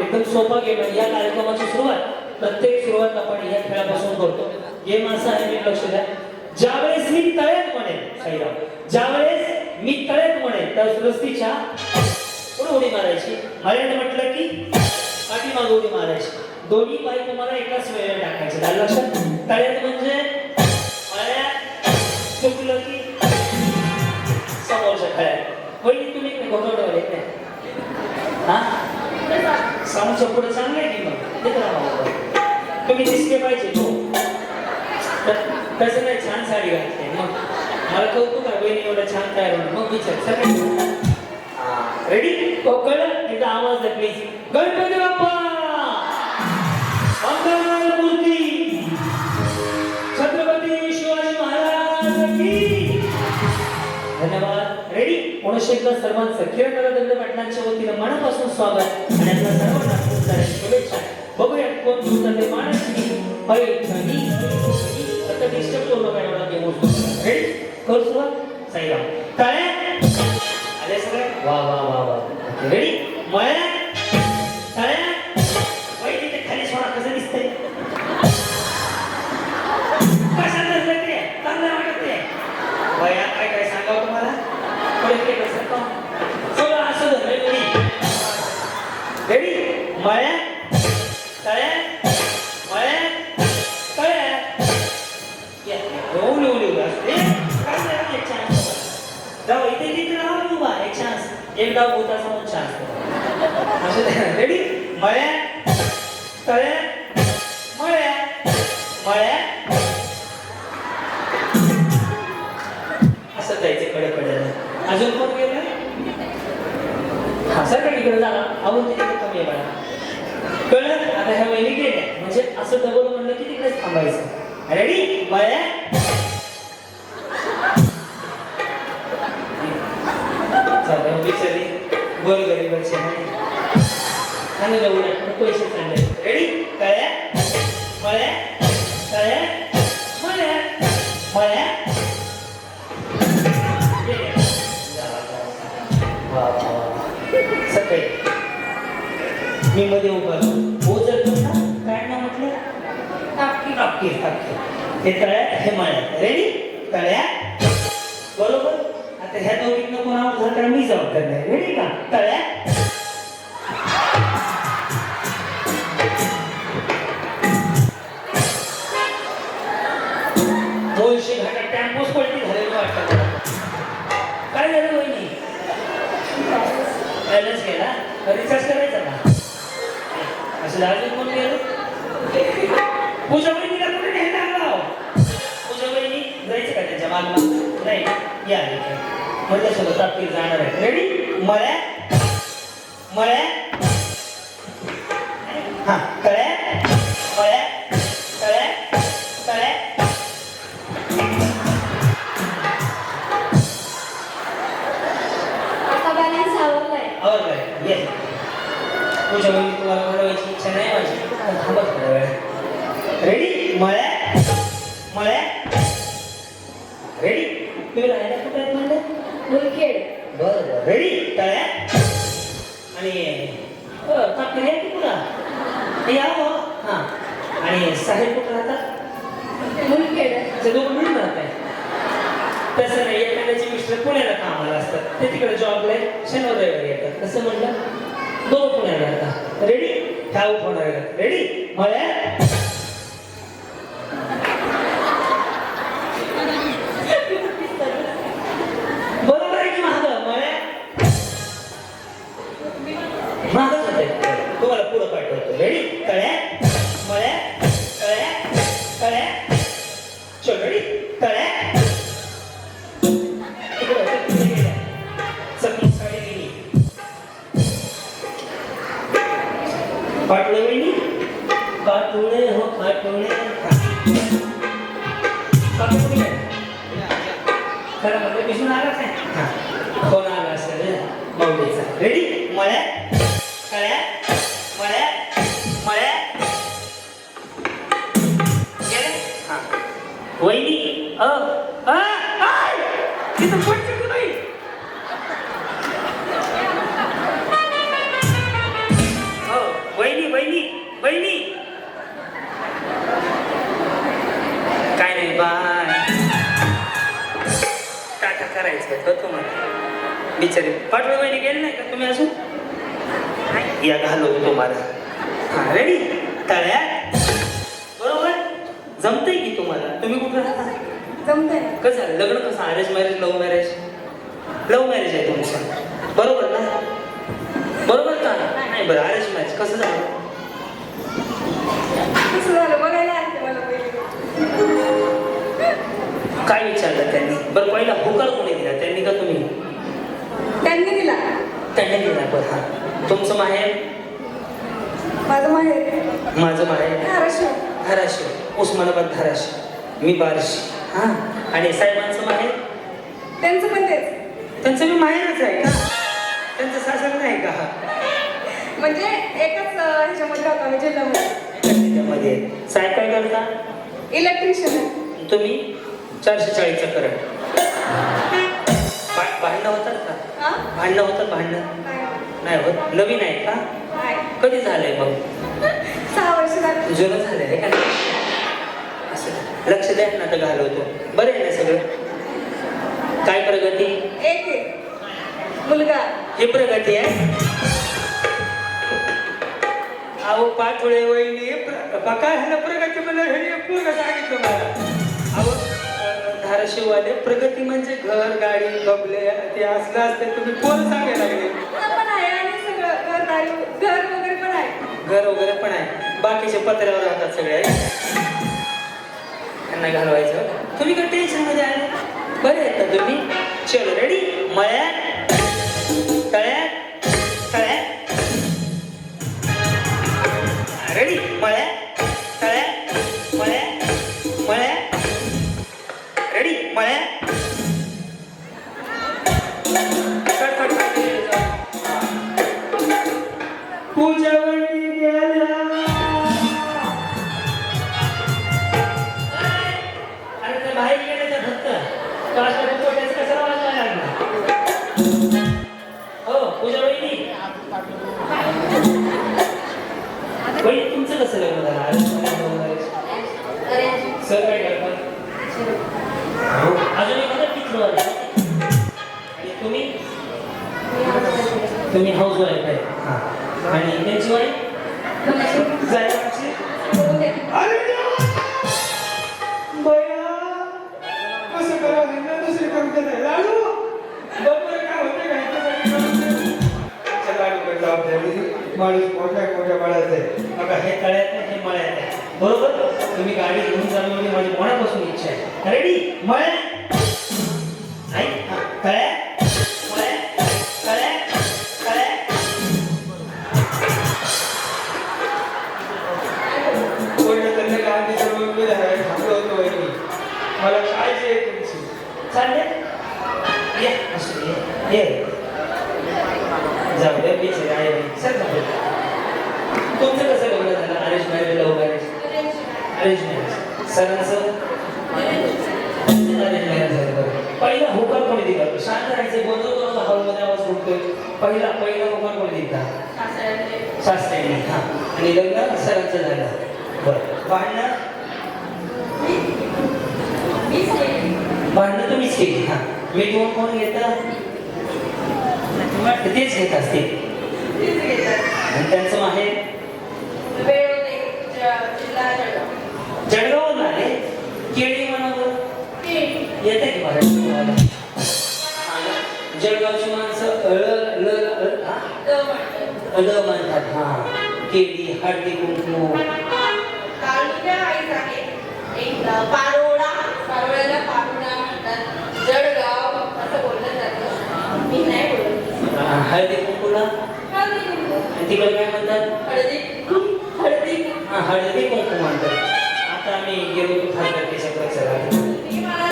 एकदम सोपा गेम आहे. या कार्यक्रमाची सुरुवात प्रत्येक सुरुवात आपण या खेळापासून करतो. गेम असा आहे मी लक्ष द्या. ज्यावेळेस मी तळ्यात म्हणे साईराम ज्यावेळेस मी तळ्यात म्हणे त्या सुरस्तीच्या पुढे उडी मारायची. हरियाण म्हटलं की पाठीमागे उडी मारायची. दोन्ही पाय तुम्हाला एकाच वेळेला टाकायचे. झालं लक्षात तळ्यात म्हणजे हळ्यात चुकलं की समोरच्या खळ्यात पहिली तुम्ही घोटवडे नाही हा? समोरच्या पुढे चांगलं आहे की मग ते करा तुम्ही दिसले पाहिजे. तो तसं नाही छान साडी घातली मग मला कौतुक आहे बहिणी एवढं छान तयार होणार मग विचार सगळं रेडी हो कळलं एकदा आवाज द्या प्लीज गणपती बाप्पा मंगलमय मूर्ती म्हणून एकदा सर्वांचं खेळ पाटलांच्या वतीनं मनापासून स्वागत. आणि आपल्या सर्वांना खूप साऱ्या शुभेच्छा. बघूया कोण दूर ते माणूस पैठणी आता डिस्टर्ब करू नका एवढा गेम रेडी सुरुवात? साईराम टाळ्या? आले सगळे? वा वा वा वा. रेडी मया एकदा एक डाव भूताचा म्हणून चान्स रेडी मळ्या तळ्या मळ्या मळ्या असं जायचं कडे कडे अजून कोण गेलं? असं सर तिकडे झाला आवड तिकडे कमी आहे कळलं? आता ह्या वहिनी गेल्या. म्हणजे असं डबल म्हणलं की तिकडेच थांबायचं. रेडी मळ्या चालेल. बिचारी बोल गरीबाची आणि एवढ्या पैसे चांगले रेडी कळ्या मळ्या कळ्या मळ्या मळ्या सकाळी मी मध्ये उभा हो जर तुमचा काय ना म्हटलं टाकी टाकी टाकी हे तळ्यात हे मळ्यात रेडी तळ्यात कोण तर मी जबाबदार नाही रेडी का तळ्यात दोनशे घाटात टॅम्पोच पलटी झालेलं वाटतं काय झालं वहिनी बॅलन्स केला रिचार्ज करायचा का असं अजून कोण गेलं पूजा वहिनीला कुठे नाही टाकला पूजा वहिनी जायचं का मागला नाही या म्हणलं सगळं तापकीर जाणार आहे. रेडी मळ्या मळ्या म्हणून दोघं आहे तसं नाही एखाद्याचे मिस्टर पुण्याला कामाला असतात. ते तिकडे जॉबला आहे शनिवार येतात. कसं म्हणलं दोन पुण्याला रेडी ठाऊक होणार रेडी मळ्या करायचं होतं तुम्हाला बिचारी पाठवे बहिणी गेले नाही का तुम्ही अजून? या घालवतो तुम्हाला. हा रेडी तळ्यात? बरोबर? जमतंय की तुम्हाला? तुम्ही कुठं राहता? जमतंय. कसं? लग्न कसं? Arrange marriage love marriage love marriage आहे तुमचं. बरोबर ना? बरोबर का? नाही. बरं अरेंज मॅरेज कसं झालं? कसं झालं? बघायला काय विचारलं त्यांनी? बरं पहिला होकार कोणी दिला? त्यांनी का तुम्ही? त्यांनी दिला. त्यांनी दिला बरं हा. तुमचं माहेर? माझं माहेर. माझं माहेर? धाराशिव. धाराशिव. उस्मानाबाद धाराशिव. मी बार्शी. हा. आणि साहेबांचं माहेर? त्यांचं पण तेच. त्यांचं मी माहेरच आहे का? त्यांचं सासर नाही का म्हणजे एकच ह्याच्यामध्ये राहतो आम्ही जिल्ह्यामध्ये साहेब काय करता? इलेक्ट्रिशियन. आहे तुम्ही? चारशे चाळीसचा करंट भांडणं होतात का? हा? भांडणं होतात भांडणं? नाही. होत. नवीन आहे का. कधी झालंय मग? सहा वर्ष झाली. जुनं झालंय का? असं. लक्ष द्या ना तर घालवतो. बरं आहे ना सगळं? काय प्रगती? एक मुलगा. ही प्रगती आहे? अहो पाठोळे वहिनी प्र- काय ह्याला प्रगती मला हे पूर्ण सांगितलं मला. अहो धाराशिववाले प्रगती म्हणजे घर गाडी बबले ते असलं असते तुम्ही कोण सांगायला लागले. घर वगैरे पण आहे. घर वगैरे पण आहे. बाकीचे पत्र्यावर राहतात सगळे. त्यांना घालवायचं. तुम्ही काय टेन्शनमध्ये आले? बरे आहेत ना तुम्ही? चलो रेडी मळ्यात. तळ्यात. तळ्यात. रेडी मळ्यात. गेल्या अरे ते बाहेर गेले तर फक्त. क्लासमध्ये पोटायचं कशाला वाजवायला लागलं हो तुमचं कसं लग्न झालं? सर तुम्ही हाऊस वाईफ आहे. आणि त्यांची वाईफ. माणूस मोठ्या मोठ्या मळ्यात आहे. बघा हे तळ्यात आहे, हे मळ्यात आहे. बरोबर? तुम्ही गाडी घेऊन माझी मनापासून इच्छा आहे. रेडी नाही? हा, tardes. भांडणं तुम्हीच केली. हा. मी तुम्हाला कोण घेतं? तेच घेत असतील आणि त्यांचं जळगावून आले? केळी म्हणावं येते की मराठी जळगावची माणसं म्हणतात. हा. केळी हळदी कुंकू. पारोळ्याला पारोळा म्हणतात जळगाव असं बोललं जातं मी नाही बोलत हा, हळदी कुंकूला. आणि तिकडे काय म्हणतात? हळदी. हळदी? हा हळदी कुंकू म्हणतात. आता आम्ही गेलो प्रचारात मला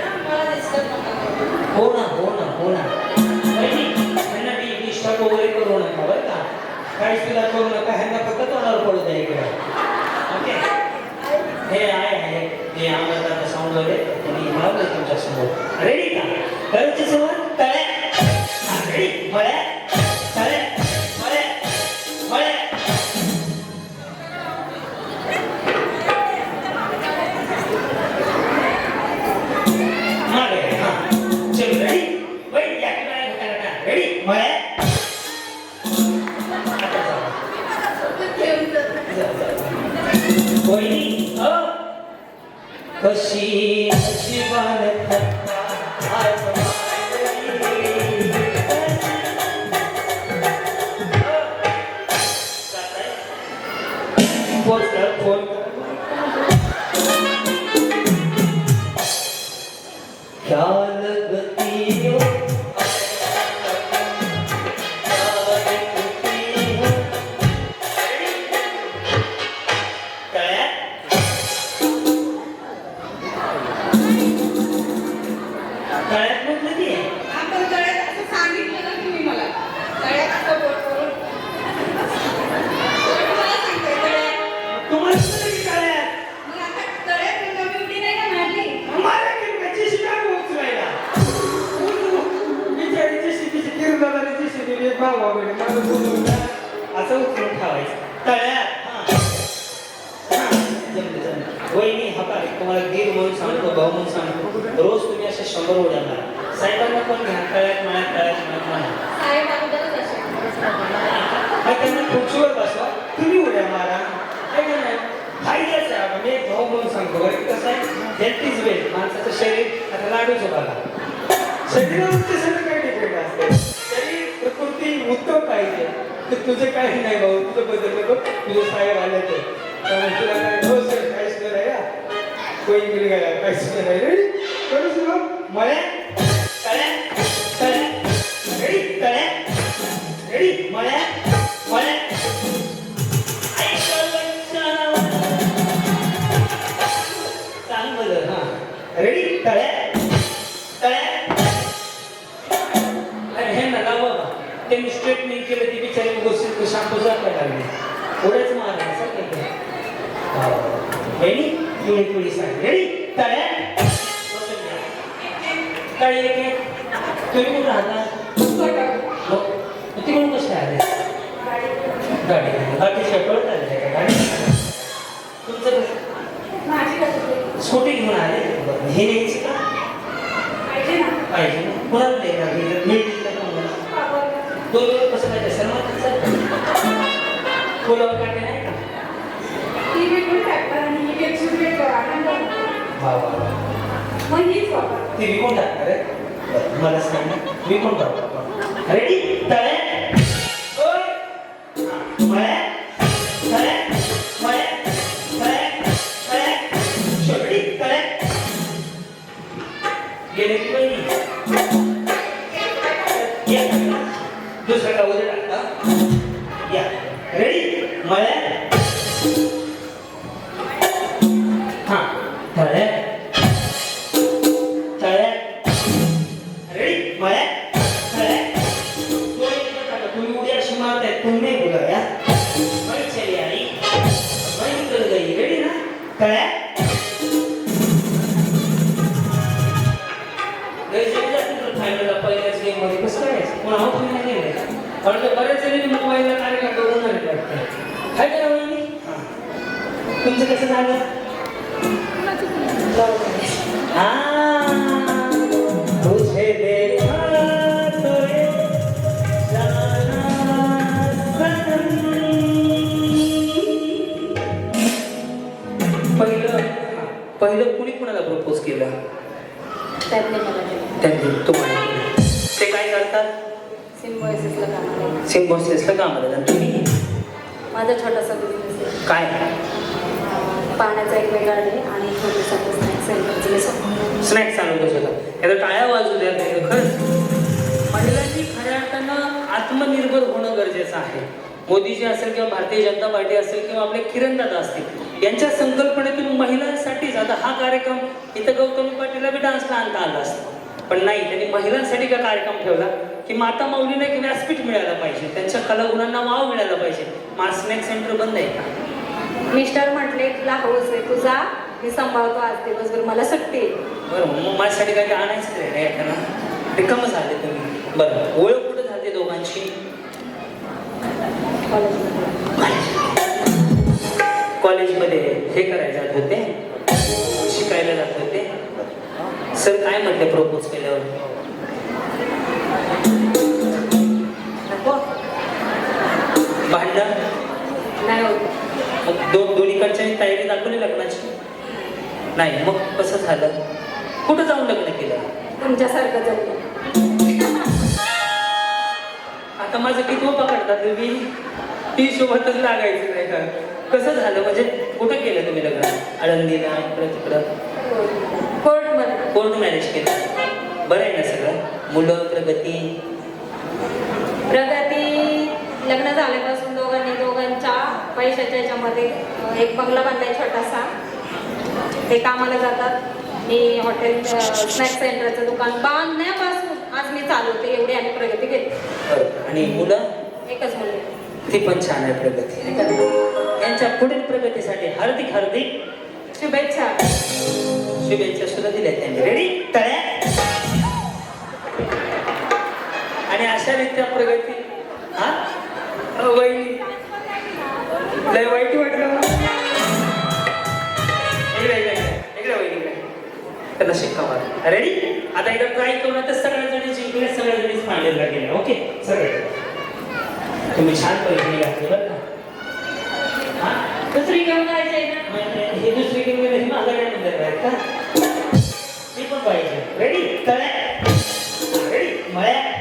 ना? मला दिसत नका हो ना हो ना हो ना. डिस्टर्ब वगैरे करू नका बरं का. काही सुद्धा करू नका ह्यांना फक्त तोंडावर पडू द्या इकडे. ओके? हे आहे हे आम्हाला आता साऊंड वगैरे त्यांनी लावलं तुमच्यासमोर रेडी शरीर आता शरीरावरती सगळं काही डिपेंड असते. तरी प्रकृती उत्तम पाहिजे. तर तुझं काही नाही भाऊ तुझं बदल बघ तुझे साहेब आले ते तुला काय हो सर कोई मिल गया काय सुद्धा रेडी करू सुरू? मळ्या तळ्या तळ्या रेडी तळ्या रेडी मळ्या मळ्या रेडी तळ्या रेडी पिवळी पिवळी ತಳೆ रेडी तळ्या बसून घ्या. तळी एक एक. तुम्ही कुठं आले गाडी गाडी आले का गाडी तुमचं माझी कसं स्कूटी घेऊन आले हे न्यायची का पाहिजे ना पाहिजे ना कुणाला द्यायला मिळतील का तुम्हाला दोन कसं पाहिजे सन्मान फुलावर काटे नाही का ती विकून टाकतात आणि ही पेप्सी ब्रेक आनंद होतो. मग हीच वापर ते विकून टाकणार आहे मला सांग विकून टाकू रेडी तळे? तळे? तळे? तळे? शेवटी तळे? गेले की या. दुसरा टाकता? या. रेडी मळ्या कारण ते बरेच जणी मोबाईलला कार्यक्रम करून काय करा वहिनी तुमचं कसं झालं हाँ, तुझे सनम. पहिलं पहिलं कुणी कुणाला प्रपोज केलं? त्यांनी तुम्हाला. ते काय करतात? कामाला सिम्बॉसिसला कामाला जातात तुम्ही? माझा छोटासा बिझनेस आहे. काय? पाण्याचा एक वेगळा आहे आणि छोटासा स्नॅक्स स्वतः स्नॅक्स चालवत होता याला टाळ्या वाजू द्या खरंच. महिलांनी खऱ्या अर्थानं आत्मनिर्भर होणं गरजेचं आहे. मोदीजी असेल किंवा भारतीय जनता पार्टी असेल किंवा आपले किरणदादा असतील यांच्या संकल्पनेतून महिलांसाठीच आता हा कार्यक्रम इथं गौतमी पाटीलला बी डान्सला आणता आला असता. पण नाही त्यांनी महिलांसाठी का कार्यक्रम ठेवला? की माता माऊलीला एक व्यासपीठ मिळायला पाहिजे. त्यांच्या कलागुणांना वाव मिळायला पाहिजे. माझं स्नॅक सेंटर बंद आहे का? मिस्टर म्हटले तुला हौस आहे तुझा मी सांभाळतो आज दिवसभर मला सुट्टी. बरं मग माझ्यासाठी काही आणायचं रे एखादा रिकामं झाले तुम्ही. बरं ओळख कुठं झाली दोघांची? कॉलेजमध्ये कॉलेजमध्ये हे करायला जात होते. शिकायला जात होते. सर काय म्हटले प्रपोज केल्यावर? नाही मग दोन दोन्हीकडच्या तयारी दाखवली लग्नाची? नाही मग कसं झालं? कुठं जाऊन लग्न केलं? तुमच्यासारखं जगलं आता माझं किती पकडतात तुम्ही? ती सोबतच लागायचं नाही का? कसं झालं? म्हणजे कुठं केलं तुम्ही लग्न? आळंदीला इकडं तिकडं? कोर्टमध्ये कोर्ट मॅरेज केलं. बरं आहे ना सगळं? मुलं प्रगती? प्रगती लग्न झाल्यापासून पैशाच्या याच्यामध्ये एक बंगला बांधलाय छोटासा. ते कामाला जातात. मी हॉटेल स्नॅक सेंटरचं दुकान बांधण्यापासून आज मी चालवते एवढी आम्ही प्रगती केली. आणि मुलं? एकच मुलगी ती पण छान आहे प्रगती. आहे का? यांच्या पुढील प्रगतीसाठी हार्दिक हार्दिक शुभेच्छा. शुभेच्छा सुद्धा दिल्या त्यांनी. रेडी तळ्या? त्याला शिकवा रेडी आता एकदा ट्राय करून ना तर सगळ्या जणी जिंकल्या सगळ्या जणी फायनलला गेल्या ओके सगळे. तुम्ही छान पैकी घातले बरं का. दुसरी गेम जायचे हे दुसरी गेम ही माघाऱ्या नंतर आहेत का? ती पण पाहिजे रेडी तळ्या. रेडी मळ्या.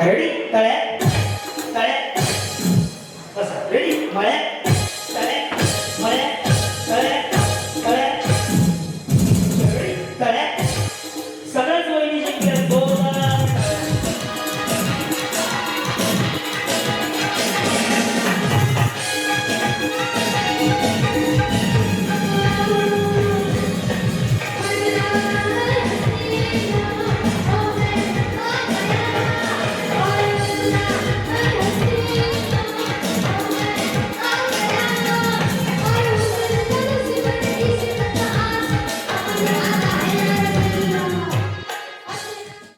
का हा